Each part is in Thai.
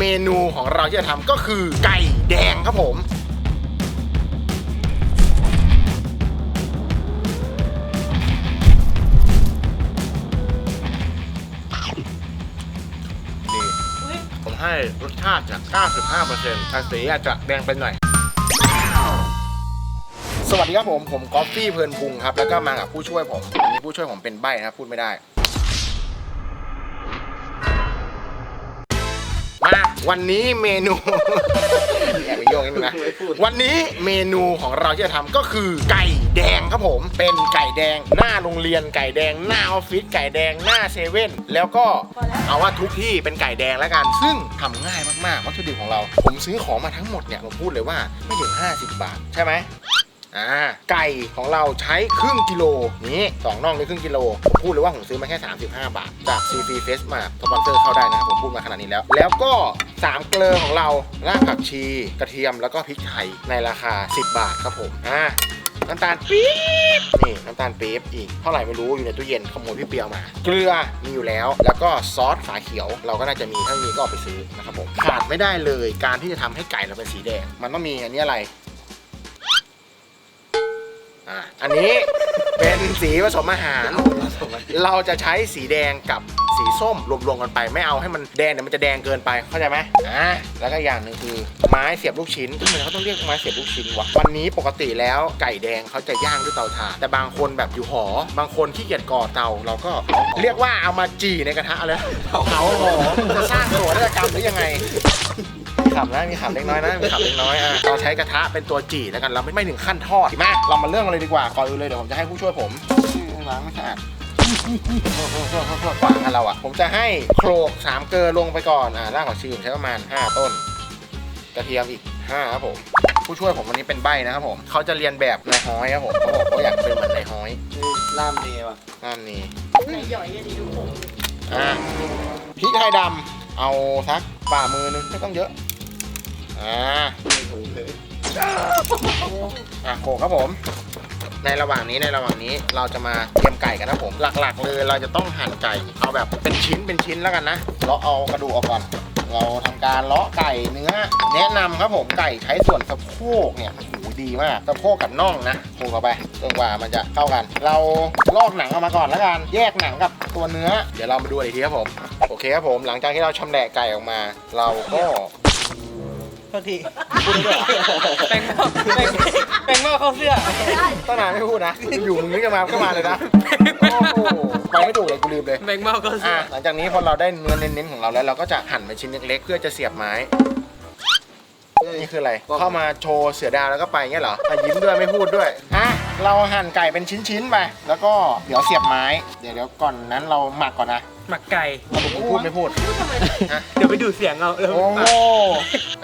เมนูของเราที่จะทำก็คือไก่แดงครับผมดีผมให้รสชาติจาก 95%แต่สีอาจจะแดงไปหน่อย สวัสดีครับผม ผมกอฟฟี่เพลินพุงครับ แล้วก็มากับผู้ช่วยผมวันนี้ผู้ช่วยผมเป็นใบนะครับ พูดไม่ได้ วันนี้เมนูแอบไปโยงนิดนึงนะวันนี้เมนูของเราที่จะทำก็คือไก่แดงครับผม เป็นไก่แดงหน้าโรงเรียนไก่แดงหน้าออฟฟิศไก่แดงหน้าเซเว่นแล้วก็เอาว่าทุกที่เป็นไก่แดงแล้วกัน ซึ่งทำง่ายมากๆวัตถุดิบของเรา ผมซื้อของมาทั้งหมดเนี่ยผมพูดเลยว่าไม่ถึง 50 บาท ใช่ไหม อ่าไก่ของเราใช้ครึ่งกิโลนี้สองน่องนี่ครึ่งกิโลผมพูดเลยว่าผมซื้อมาแค่ 35 บาท จาก CP Face มาสปอนเซอร์เข้าได้นะครับผมพูดมาขนาดนี้แล้ว แล้วก็ 3 เกลือของเรารากผักชี กระเทียมแล้วก็พริกไทยในราคา 10 บาทครับผมอ่าน้ำตาลปี๊บนี่น้ำตาลปี๊บอีกเท่าไหร่ไม่รู้อยู่ในตู้เย็นขโมยพี่เปียวมา เกลือมีอยู่แล้ว แล้วก็ซอสฝาเขียว เราก็น่าจะมีถ้าไม่มีก็เอาไปซื้อนะครับผมขาดไม่ได้เลยการที่จะทำให้ไก่เราเป็นสีแดง มันต้องมีอันนี้อะไร อะอันนี้เป็นสีผสมอาหาร เราจะใช้สีแดงกับสีส้มรวมๆกันไป ไม่เอาให้มันแดงเดี๋ยวมันจะแดงเกินไปเข้าใจไหมอ่าแล้วก็อย่างหนึ่งคือไม้เสียบลูกชิ้นทำไมเขาต้องเรียกไม้เสียบลูกชิ้นวะวันนี้ปกติแล้วไก่แดงเขาจะย่างด้วยเตาถ่าน แต่บางคนแบบอยู่หอ บางคนขี้เกียจก่อเตาเราก็เรียกว่าเอามาจี่ในกระทะเลยเผาหอจะสร้างตัวได้กรรมหรือยังไงมี ขำนะมีขำเล็กน้อยนะมีขำเล็กน้อยอะเราใช้กระทะเป็นตัวจี่แล้วกันเราไม่ไม่ถึงขั้นทอดมาเรามาเรื่องกันเลยดีกว่าก่อนอื่นเลยเดี๋ยวผมจะให้ผู้ช่วยผมล้างไม่สะอาดขวางกันเราอะ ผมจะให้โครกสามเกลือลงไปก่อนอ่ารากผักชีผมใช้ประมาณ 5 ต้น กระเทียมอีก5ครับผมผู้ช่วยผมวันนี้เป็นใบนะครับผมเขาจะเรียนแบบนายฮ้อยครับผมเขาบอกเขาอยากเป็นเหมือนนายฮ้อยล่ามเนว่ะนั่นนี่หย่อยๆดีดูผมอะพริกไทยดำเอาสักฝ่ามือนึงไม่ต้องเยอะ อ่าไม่ถูกเลยอะโขกครับผม ในระหว่างนี้ในระหว่างนี้เราจะมาเตรียมไก่กันนะผม หลักๆ เลยเราจะต้องหั่นไก่เอาแบบเป็นชิ้นเป็นชิ้นแล้วกันนะเราเอากระดูกออกก่อน เราทำการเลาะไก่เนื้อ แนะนำครับผมไก่ใช้ส่วนสะโพกเนี่ยโอ้โหดีมากสะโพกกับน่องนะโขกเข้าไปจนกว่ามันจะเข้ากัน เราลอกหนังออกมาก่อนแล้วกัน แยกหนังกับตัวเนื้อ เดี๋ยวเรามาดูอีกทีครับผม โอเคครับผม หลังจากที่เราชำแหละไก่ออกมา เราก็โทษทีพูดได้ด้วยเหรอแปลงหม้อแปลงแปลงหม้อเข้าเสื้อ ตั้งนานไม่พูดนะ อยู่มึงนึกจะมาก็มาเลยนะ โอ้โห ไปไม่ถูกเลยกูลืมเลยแปลงหม้อเข้าเสื้อะอ หลังจากนี้พอเราได้เนื้อเน้นๆของเราแล้วเราก็จะหั่นเป็นชิ้นเล็กๆ เพื่อจะเสียบไม้ นี่คืออะไร เข้ามาโชว์เสือดาวแล้วก็ไปเงี้ยเหรออะยิ้มด้วยไม่พูดด้วย อะ เราหั่นไก่เป็นชิ้นๆไปแล้วก็เดี๋ยวเสียบไม้ เดี๋ยวเดี๋ยวก่อนนั้นเราหมักก่อนนะหมักไก่สรุปไม่พูดไม่พูดพูดทำไมอะเดี๋ยวไปดูดเสียงเอาแล้วโอ้โห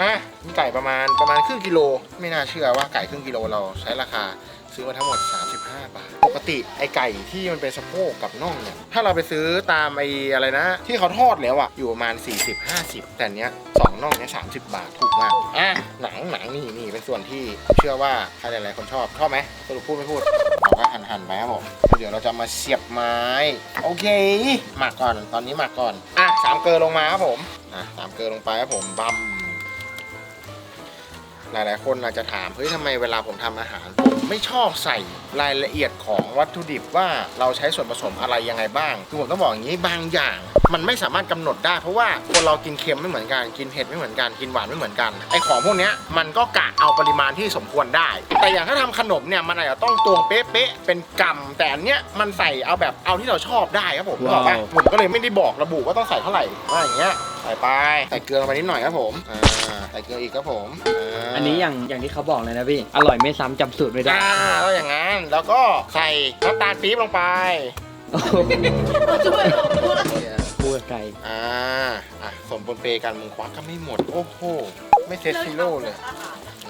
อะมีไก่ประมาณประมาณครึ่งกิโล ไม่น่าเชื่อว่าไก่ครึ่งกิโลเราใช้ราคา ซื้อมาทั้งหมด 35 บาท ปกติไอไก่ที่มันเป็นสะโพกกับน่องเนี่ย ถ้าเราไปซื้อตามไออะไรนะ ที่เขาทอดแล้วอะอยู่ประมาณ 40-50 แต่เนี้ยสองน่องเนี้ย30บาทถูกมาก อะ หนังหนังนี่นี่เป็นส่วนที่เชื่อว่าใครหลายๆคนชอบ ชอบไหมสรุปพูดไม่พูด เราก็หั่นหั่นไปครับผมเดี๋ยวเราจะมาเสียบไม้ โอเค หมักก่อน ตอนนี้หมักก่อน อะสามเกลือลงมาครับผม อะสามเกลือลงไปครับผมบัม หลายๆ คนอาจจะถามเฮ้ยทำไมเวลาผมทำอาหารผมไม่ชอบใส่รายละเอียดของวัตถุดิบว่าเราใช้ส่วนผสมอะไรยังไงบ้างคือผมต้องบอกอย่างนี้บางอย่าง มันไม่สามารถกำหนดได้ เพราะว่าคนเรากินเค็มไม่เหมือนกันกินเผ็ดไม่เหมือนกันกินหวานไม่เหมือนกันไอของพวกนี้มันก็กะเอาปริมาณที่สมควรได้ แต่อย่างถ้าทำขนมเนี่ยมันอาจจะต้องตวงเป๊ะๆเป็นกำแต่อันเนี้ยมันใส่เอาแบบเอาที่เราชอบได้ครับผมนึกออกปะผมก็เลยไม่ได้บอกระบุว่าต้องใส่เท่าไหร่ว่าอย่างเงี้ย ใส่ไปใส่เกลือลงไปนิดหน่อยครับผมอ่าใส่เกลืออีกครับผมาอันนี้อย่างอย่างที่เขาบอกเลยนะพี่ อร่อยไม่ซ้ำจำสูตรไม่ได้อ่าแล้วอย่างนั้นแล้วก็ใส่น้ำตาลปี๊บลงไปโอ้โหช่วยผมพูดบัวไก่อ่าอะสมปนเปกันมึงควักก็ไม่หมดโอ้โหไม่เซตซีโร่เลย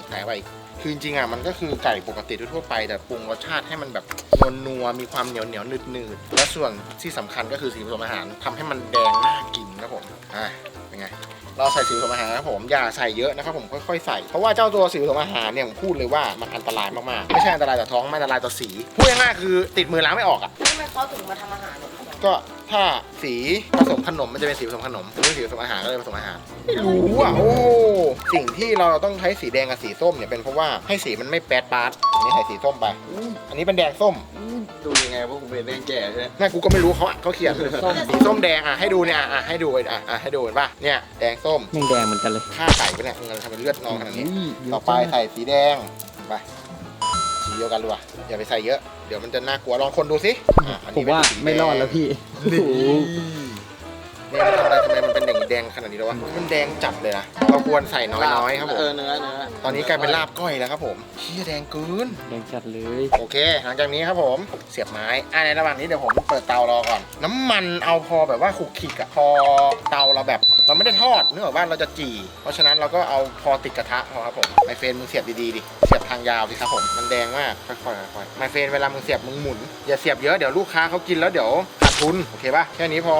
ใส่ไปอีกคือจริงๆอะมันก็คือไก่ปกติทั่วๆไป แต่ปรุงรสชาติให้มันแบบนวลนัวๆมีความเหนียวเหนียวๆหนืดๆและส่วนที่สำคัญก็คือสีผสมอาหารทำให้มันแดงน่ากิน ครับผมอะเป็นไงเราใส่สีผสมอาหารนะครับผมอย่าใส่เยอะนะครับผมค่อยๆใส่เพราะว่าเจ้าตัวสีผสมอาหารเนี่ยผมพูดเลยว่ามันอันตรายมากๆไม่ใช่อันตรายต่อท้องไม่อันตรายต่อสีพูดง่ายๆคือติดมือล้างไม่ออกอะทำไมเขาถึงมาทำอาหารเนี่ยก็ ถ้าสีผสมขนมมันจะเป็นสีผสมขนมไม่ใช่สีผสมอาหารก็เลยผสมอาหารไม่รู้อะโอ้สิ่งที่เราต้องใช้สีแดงกับสีส้มเนี่ยเป็นเพราะว่าให้สีมันไม่แปดปาดอันนี้ใส่สีส้มไปอันนี้เป็นแดงส้มดูยังไงว่าผมเป็นแดงแก่ใช่ไหมแม่กูก็ไม่รู้เขาเขาเขียนสีส้มแดงอะให้ดูเนี่ยอะอะให้ดูอะอะให้ดูเห็นป่ะเนี่ยแดงส้มแม่งแดงเหมือนกันเลยฆ่าไก่ไปเนี่ยมึงทำเป็นเลือดนองขนาดนี้อุ้ยเยะต่อไปจังใส่สีแดงไปสีเดียวกันเลยว่ะอย่าไปใส่เยอะ เดี๋ยวมันจะน่ากลัวลองคนดูสิอะอันผนี้มว่าเป็นสีไม่รอดแล้วพี่โอ้โหเนี่ยมันทำอะไรทำไมมันเป็นอย่างนี้แดงขนาดนี้แล้ววะ มันแดงจัดเลยนะเราควรใส่น้อยๆครับผม เออเนื้อเนื้อตอนนี้กลายเป็นลาบก้อยแล้วครับผมเชี่ยแดงเกิน แดงจัดเลยโอเค หลังจากนี้ครับผมเสียบไม้อะในระหว่างนี้เดี๋ยวผมเปิดเตารอก่อน น้ำมันเอาพอแบบว่าขลุกขลิกอะพอเตาเราแบบ เราไม่ได้ทอดเนื่องจากว่าเราจะจี่ เพราะฉะนั้นเราก็เอาพอติดกระทะพอครับผมไมเฟรนมึงเสียบดีๆดิเสียบทางยาวสิครับผมมันแดงมากค่อยๆค่อยๆไมเฟรนเวลามึงเสียบมึงหมุนอย่าเสียบเยอะเดี๋ยวลูกค้าเขากินแล้วเดี๋ยวขาดทุนโอเคป่ะแค่นี้พอ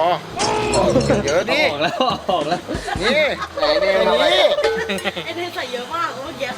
เสียบเยอะดิออกแล้วออกแล้วนี่ไหนเนี่ยแค่ทำอะไรนี้ไอ้เนยใส่เยอะมากเมื่อกี้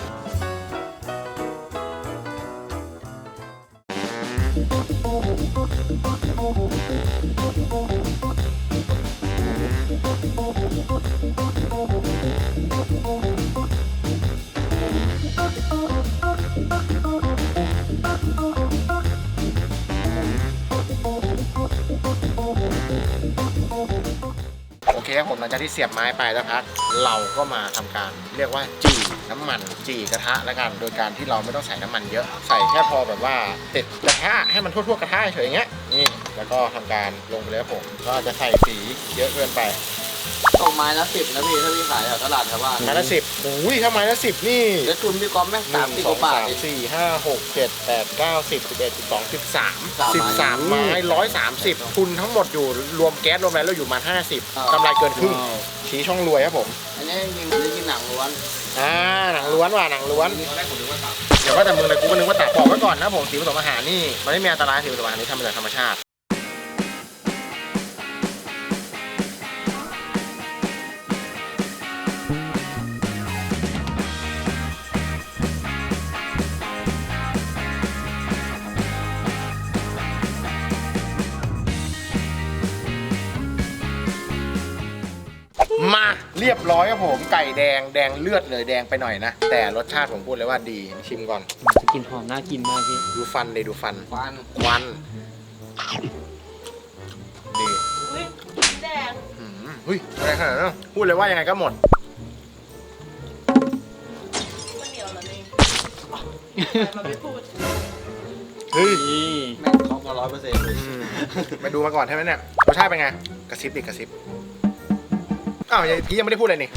คครับผมหลังจากที่เสียบไม้ไปแล้วพักเราก็มาทำการเรียกว่าจี่น้ำมันจี่กระทะแล้วกัน โดยการที่เราไม่ต้องใส่น้ำมันเยอะใส่แค่พอแบบว่าติดกระทะให้มันทั่วๆกระทะเฉยอย่างเงี้ยนี่แล้วก็ทำการลงไปเลยครับผมก็จะใส่สีเยอะเกินไป ตกไม้ละสิบนะพี่ถ้าพี่ขายแถวตลาดแถวบ้านไม้ละสิบอุ้ยถ้าไม้ละสิบนี่เดี๋ยวทุนพี่ก๊อฟแม่งหสามนึ่งสิบสกองว่าบาทสามเอง สี่ห้าหกเจ็ดแปดเก้าสิบสิบเอ็ดสิบสองสิบสามสามสิบสามไม้ไม้ร้อยสามสิบทุนทั้งหมดอยู่รวมแก๊สรวมอะไรแล้วอยู่มาห้าสิบกำไรเกินครึ่งชี้ช่องรวยครับผมอันนี้จริงๆจะกินหนังล้วนอ่าหนังล้วนว่ะหนังล้วนตอนแรกผมนึกว่าตับเดี๋ยวว่าแต่มึงเลยกูก็นึกว่าตัดบอกไว้ก่อนนะผมสีผสมอาหารนี่มันไม่มีอันตรายสีผสมอาหารนี่ทำมาจากธรรมชาติ มาเรียบร้อยครับผมไก่แดงแดงเลือดเลยแดงไปหน่อยนะ แต่รสชาติผมพูดเลยว่าดีชิมก่อน จะกินหอมน่ากินมากพี่ ดูฟันเลยดูฟันฟันควันดีอุ้ยแดงหืมเฮ้ยอะไรขนาดนั้นพูดเลยว่ายังไงก็หมด มันเหนียวเหรอเนี่ยมันไม่พูดเฮ้ย นี่แม่งครบมาร้อยเปอร์เซ็นต์เลยอืมไปดูมาก่อนใช่ไหมเนี่ยรสชาติเป็นไง กระซิบดิกระซิบ อ้าวยังพี่ยังไม่ได้พูดเลยนี่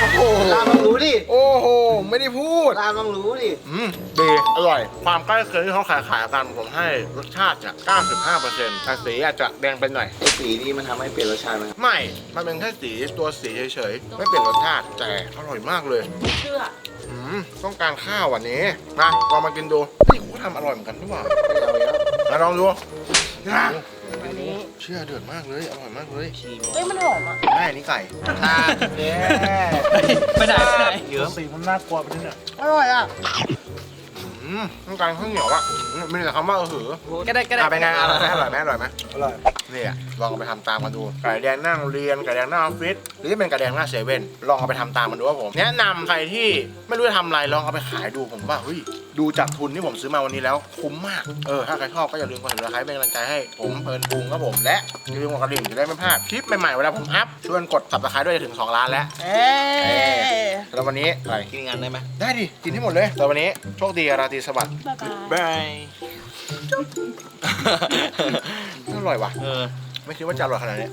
โอ้โหร้านต้องรู้ดิโอ้โห ไม่ได้พูดร้านต้องรู้ดิ อืมดีอร่อย ความใกล้เคียงที่เขาขายขายกันผมให้รสชาติเนี่ย95%แต่สีอาจจะแดงไปหน่อย ไอ้สีนี่มันทำให้เปลี่ยนรสชาติไหมไม่ มันเป็นแค่สีตัวสีเฉยๆ ไม่เปลี่ยนรสชาติแต่อร่อยมากเลยเชื่อ อืมต้องการข้าววันนี้มาลองมากินดูนี่กูก็ทำอร่อยเหมือนกันนี่หว่าไม่เอาแล้วมาลองดูนะอันนี้ เชื่อเดือดมากเลย อร่อยมากเลยเฮ้ยมันหอมอะแม่นี่ไก่ไปไหนไปไหน เยอะสีมันน่ากลัวไปนิดเนี่ยอร่อยอะ อืมต้องการข้าวเหนียวอะอืมไม่ได้แต่คำว่าเออหือก็ได้ก็ได้อะเป็นไงอร่อยไหมอร่อยไหมอร่อยไหมอร่อย นี่อะลองเอาไปทำตามกันดูไก่แดงหน้าโรงเรียนไก่แดงหน้าออฟฟิศหรือจะเป็นไก่แดงหน้าเซเว่นลองเอาไปทำตามกันดูครับผมแนะนำใครที่ไม่รู้จะทำอะไรลองเอาไปขายดูผมว่าเฮ้ยดูจากทุนที่ผมซื้อมาวันนี้แล้วคุ้มมากเออถ้าใครชอบก็อย่าลืมกดติดตามเป็นกำลังใจให้ผมเพลินปรุงครับผมและอย่าลืมกดกระดิ่งจะได้ไม่พลาดคลิปใหม่ๆเวลาผมอัพชวนกด subscribe ด้วยจะถึง2ล้านแล้ว เอ้ยแล้ววันนี้อะไรกินงานได้ไหมได้ดิกินให้หมดเลยแต่วันนี้โชคดีราตรีสวัสดิ์บ๊ายบายบายอร่อยว่ะ เออ ไม่คิดว่าจะอร่อยขนาดนี้